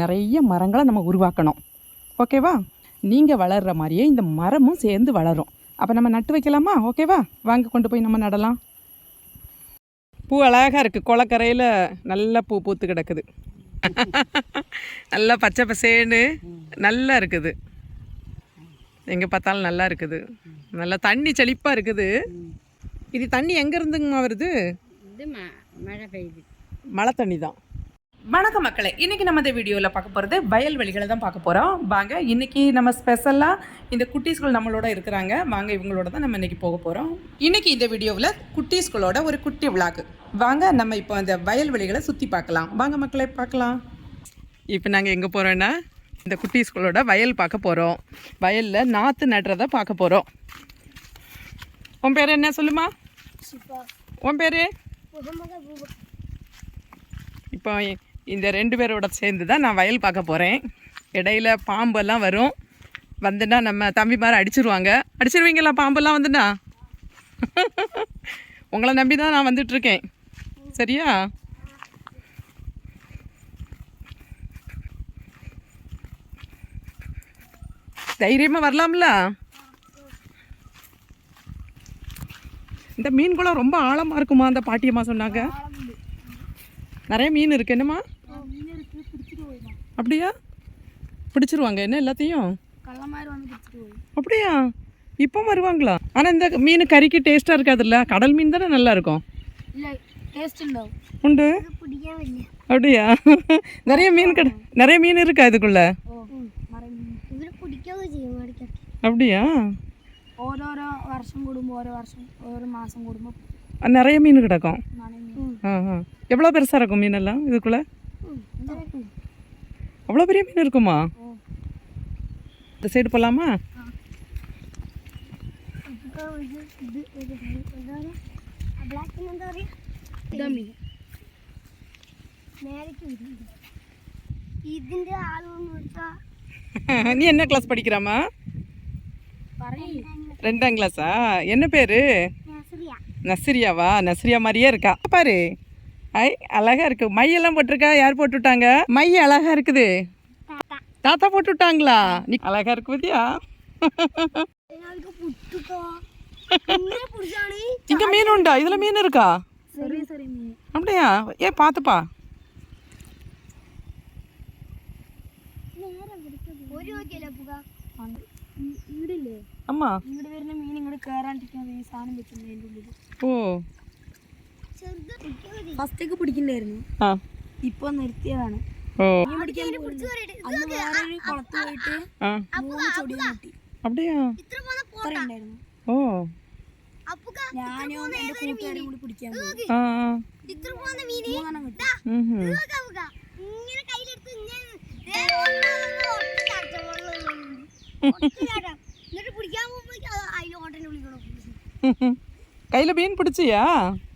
நிறைய மரங்களை நம்ம உருவாக்கணும். ஓகேவா? நீங்கள் வளர்கிற மாதிரியே இந்த மரமும் சேர்ந்து வளரும். அப்போ நம்ம நட்டு வைக்கலாமா? ஓகேவா? வாங்க கொண்டு போய் நம்ம நடலாம். பூ அழகாக இருக்குது குளக்கரையில் நல்ல பூ பூத்து கிடக்குது. நல்லா பச்சை பசேன்னு நல்லா இருக்குது. எங்கே பார்த்தாலும் நல்லா இருக்குது. நல்லா தண்ணி செழிப்பாக இருக்குது. இது தண்ணி எங்கே இருந்துங்கம்மா வருது? மழை பெய்யுது. மழை தண்ணி தான். வணக்கம் மக்களே. இன்னைக்கு நம்ம இந்த வீடியோவில் பார்க்க போகிறது வயல்வெளிகளை தான் பார்க்க போகிறோம் வாங்க இன்னைக்கு நம்ம ஸ்பெஷலாக இந்த குட்டீஸ்கள் நம்மளோட இருக்கிறாங்க. வாங்க இவங்களோட தான் நம்ம இன்னைக்கு போக போகிறோம் இன்னைக்கு இந்த வீடியோவில் குட்டீஸ்களோட ஒரு குட்டி விளாக் வாங்க நம்ம இப்போ அந்த வயல்வெளிகளை சுற்றி பார்க்கலாம். வாங்க மக்களே பார்க்கலாம். இப்போ நாங்கள் எங்கே போகிறோன்னா இந்த குட்டீஸ்களோட வயல் பார்க்க போகிறோம் வயலில் நாற்று நடுறதை பார்க்க போகிறோம் உன் பேர் என்ன சொல்லுமா? உன் பேர்? இப்போ இந்த ரெண்டு பேரோட சேர்ந்து தான் நான் வயல் பார்க்க போகிறேன் இடையில பாம்பெல்லாம் வரும். வந்துன்னா நம்ம தம்பி மாதிரி அடிச்சிருவாங்க. அடிச்சிருவீங்களா பாம்பெல்லாம் வந்துண்ணா உங்களை நம்பி தான் நான் வந்துட்டுருக்கேன் சரியா? தைரியமாக வரலாம்ல? இந்த மீன் குளம் ரொம்ப ஆழமாக இருக்குமா? அந்த பாட்டியம்மா சொன்னாங்க. நிறைய மீன் இருக்கு. என்னம்மா? அப்படியா பிடிச்சிருவாங்க என்ன எல்லாத்தையும் கள்ள மாதிரி வந்து பிடிச்சிட்டு போய் அப்படியா இப்போ வருவாங்களா ஆனால் இந்த மீன் கறிக்கு டேஸ்ட்டாக இருக்காதுல்ல கடல் மீன் தானே நல்லா இருக்கும் இல்லை டேஸ்ட் ഉണ്ടാവും உண்டு பிடிக்கவே இல்லை அப்படியா நிறைய மீன் கடை நிறைய மீன் இருக்கா இதுக்குள்ள ഓ ഇവര് പിടിക്കുകയൊക്കെ ചെയ്യും ഇടയ്ക്കൊക്കെ அப்படியா ഓരോരോ വർഷം കൂടുമ്പോൾ ഓരോ വർഷം ഓരോ മാസം കൂടുമ്പോൾ அஹ் நிறைய மீன் கிடக்கும் നാണയം ஆ ஆ எவ்வளோ பெருசாக இருக்கும் மீனெல்லாம் இதுக்குள்ளே அவ்வளோ பெரிய மீன் இருக்குமா? இந்த சைடு போகலாமா நீ என்ன கிளாஸ் படிக்கிறாமா ரெண்டாம் கிளாஸா என்ன பேரு? நஸ்ரியாவா நசிரியா மாதிரியே இருக்கா. பாரு. ஐ அழகாக இருக்குது மையெல்லாம் போட்டிருக்கா? யார் போட்டு விட்டாங்க மை அழகா இருக்குது. தாத்தா. போட்டு விட்டாங்களா நீ அழகா இருக்கு பத்தியா? இங்கே மீன் உண்டா? இதில் மீன் இருக்கா? அப்படியா? ஏன் பார்த்துப்பா அம்மா ഓ ഫസ്റ്റൊക്കെ പിടിക്കണ്ടായിരുന്നു. ഇപ്പൊ നിർത്തിയതാണ്. പോയിട്ട് ഉണ്ടായിരുന്നു. ഓ. എന്റെ കൂടി പിടിക്കാൻ കയ്യിൽ മീൻ പിടിച്ചിയാ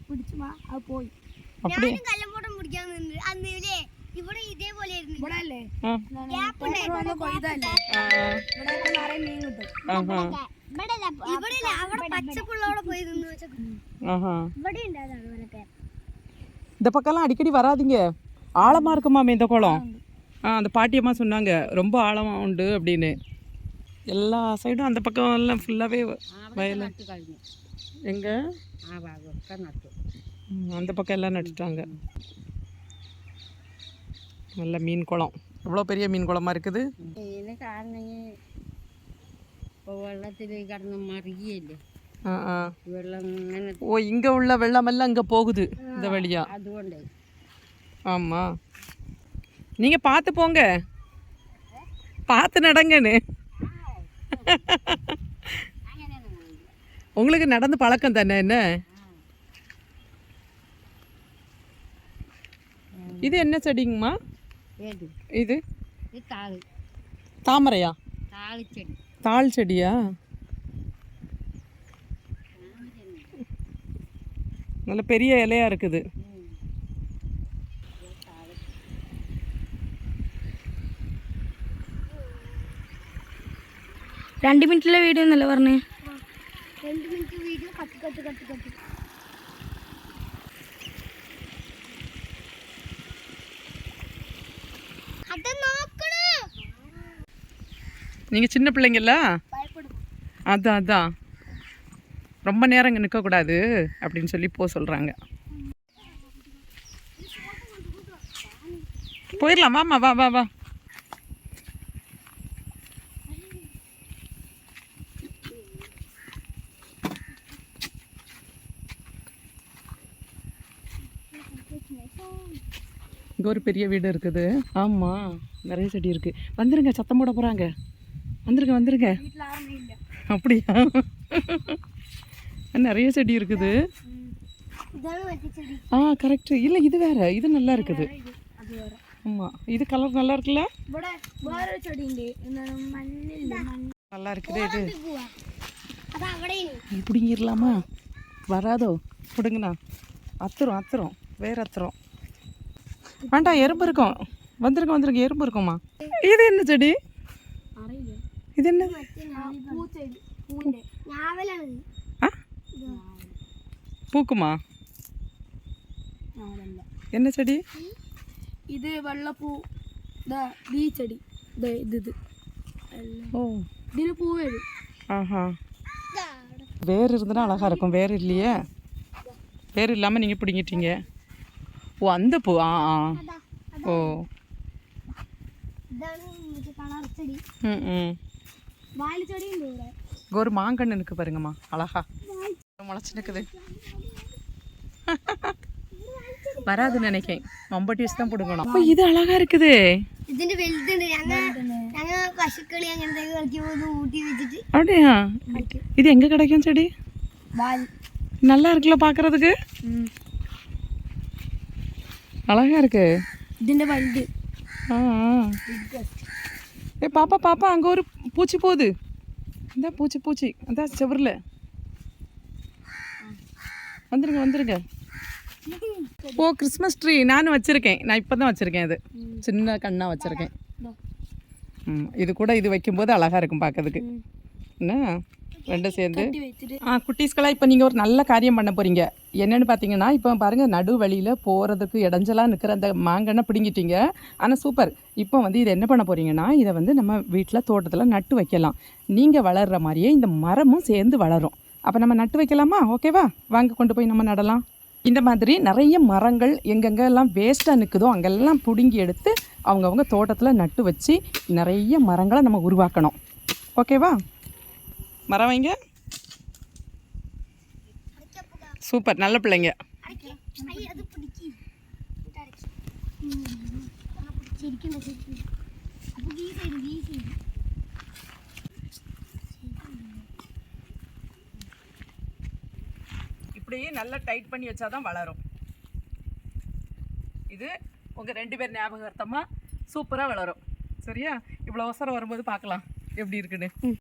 മൂന്നെണ്ണം കിട്ടി ம்ஹும். എന്നിട്ട് പിടിക്കാൻ പോകുമ്പോ അതിൽ ഓട്ടനെ വിളിക്കണം கையில மீன் பிடிச்சியா പിടിച്ചു മാ അത് പോയി அப்படியா കല്ലമ്പോട്ടം പിടിക്കാൻ നിന്ന് അന്ന് ഇല്ലേ ഇവിടെ ഇതേപോലെ ആയിരുന്നു ഇവിടെ അല്ലേ ஆ ട്രാക്ടർ വന്ന് കൊയ്തല്ലേ ஆ ഇവിടെ ഒക്കെ നിറയെ മീൻ കിട്ടും ஆஹா ഇവിടെ അവിടെ പച്ചപ്പുള്ളവിടെ പോയി നിന്ന് വെച്ച ஆஹா ഇവിടെ ഉണ്ട് അതാണ് ഇവരൊക്കെ இந்த பக்கம்லாம் அடிக்கடி வராதீங்க ஆழமாக இருக்குமாமே இந்த குளம் ஆ அந்த பாட்டியம்மா சொன்னாங்க ரொம்ப ஆழமாக உண்டு அப்படின்னு எல்லா சைடும் அந்த பக்கம் எல்லாம் ஃபுல்லாகவே வயல் எங்கே ആ ഭാഗമൊക്കെ നട്ടു அந்த பக்கம் எல்லாம் நட்டுட்டாங்க. நல்ல மீன் குளம். எவ்வளோ பெரிய மீன் குளமா இருக்குது? ஓ இங்கே உள்ள வெள்ளமெல்லாம் இங்கே போகுது இந்த வழியா? ஆமாம் நீங்கள் பார்த்து போங்க. பார்த்து நடங்கன்னு. உங்களுக்கு நடந்து பழக்கம் தானே என்ன இது என்ன செடிங்கம்மா ഏത് இது ഈ താള് தாமரையா താളിച്ചെടി தாள் செடியா நல்ல பெரிய இலையா இருக்குது രണ്ട് മിനിറ്റിലെ വീഡിയോ എന്നല്ലേ പറഞ്ഞേ ரெண்டு மினிட்டு வீடியோ கட்டு கட்டு கட்டு கட்டு. நீங்கள் சின்ன பிள்ளைங்கல்ல? அதான் அதான். ரொம்ப நேரம் இங்கே நிற்கக்கூடாது அப்படின்னு சொல்லி போக சொல்கிறாங்க போயிடலாம் வாமா வா வா வா. இங்கே ஒரு பெரிய வீடு இருக்குது. ஆமாம் நிறைய செடி இருக்குது வந்துருங்க சத்தம் போட போகிறாங்க வந்துருங்க வந்துருங்க. அப்படியா? நிறைய செடி இருக்குது. ஆ கரெக்ட் இல்லை இது வேற. இது நல்லா இருக்குது. ஆமாம் இது கலர் நல்லா இருக்குல்ல? நல்லா இருக்குது இது. பிடிங்கிடலாமா வராதோ. பிடுங்கண்ணா அத்துறோம் அத்துறோம் வேறு அத்துறோம் வேண்டாம் எறும்பு இருக்கும். வந்திருக்கும் வந்திருக்கு எறும்பு இருக்குமா இது என்ன செடி? இது என்ன? பூக்குமா? என்ன செடி? இது வெள்ளப்பூ. டீ செடி. இது இது. ஓ. இது பூவே ஆஹா. வேர் இருந்தனா அழகாக இருக்கும். வேர் இல்லையே? வேர் இல்லாமல் நீங்கள் பிடிங்கிட்டீங்க. ஓ அந்த பூ ஆ ஆ ஓ ഇതാണ് മറ്റേ കളർ ചെടി ம் ம் വാല് ചെടി ഉണ്ട് ഇവിടെ இங்க ஒரு மாங்கன்று இருக்கு பாருங்கம்மா அழகா முளைச்சு நிற்குது வராதுன்னு நினைக்கேன் மம்பட்டி வச்சு தான் பிடுங்கணும் அப்போ இது அழகா இருக்குது ഇതിന്റെ വലുതുണ്ട് ഞങ്ങ ഞങ്ങ പശുക്കളി അങ്ങനത്തെ കളിക്കുമ്പോൾ ഊട്ടി വെച്ചിട്ട് அப்படியா இது எங்கே கிடைக்கும் செடி വാല് நல்லா இருக்குல்ல பார்க்கறதுக்கு அழகா இருக்கு ഇതിന്റെ വലുത് ஆ ஆ. ஏ பாப்பா பாப்பா அங்கே ஒரு பூச்சி போகுது இந்த பூச்சி பூச்சி அதான் செவரில் வந்துருங்க வந்துருங்க ஓ கிறிஸ்மஸ் ட்ரீ நானும் வச்சுருக்கேன் நான் இப்போ தான் வச்சுருக்கேன் இது சின்ன கண்ணாக வச்சுருக்கேன் ம் இது கூட இது வைக்கும்போது அழகாக இருக்கும் பார்க்கறதுக்கு என்ன ரெண்டும் சேர்ந்து. ஆ குட்டீஸ்க்கெல்லாம் இப்போ நீங்கள் ஒரு நல்ல காரியம் பண்ண போகிறீங்க என்னென்னு பார்த்தீங்கன்னா இப்போ பாருங்கள் நடு வழியில் போகிறதுக்கு இடைஞ்சலாக நிற்கிற அந்த மாங்கன்னு பிடுங்கிட்டீங்க. ஆனால் சூப்பர். இப்போ வந்து இதை என்ன பண்ண போகிறீங்கன்னா இதை வந்து நம்ம வீட்டில் தோட்டத்தில் நட்டு வைக்கலாம். நீங்கள் வளர்கிற மாதிரியே இந்த மரமும் சேர்ந்து வளரும். அப்போ நம்ம நட்டு வைக்கலாமா? ஓகேவா வாங்க கொண்டு போய் நம்ம நடலாம். இந்த மாதிரி நிறைய மரங்கள் எங்கெங்கெல்லாம் வேஸ்ட்டாக நிற்குதோ அங்கெல்லாம் பிடுங்கி எடுத்து அவங்கவுங்க தோட்டத்தில் நட்டு வச்சு நிறைய மரங்களை நம்ம உருவாக்கணும். ஓகேவா மரம் வைங்க. சூப்பர் நல்ல பிள்ளைங்க. இப்படியே நல்லா டைட் பண்ணி வச்சாதான் வளரும். இது உங்கள் ரெண்டு பேர் ஞாபகார்த்தமாக சூப்பராக வளரும். சரியா? இவ்வளோ அவசரம் வரும்போது பார்க்கலாம். எப்படி இருக்குன்னு.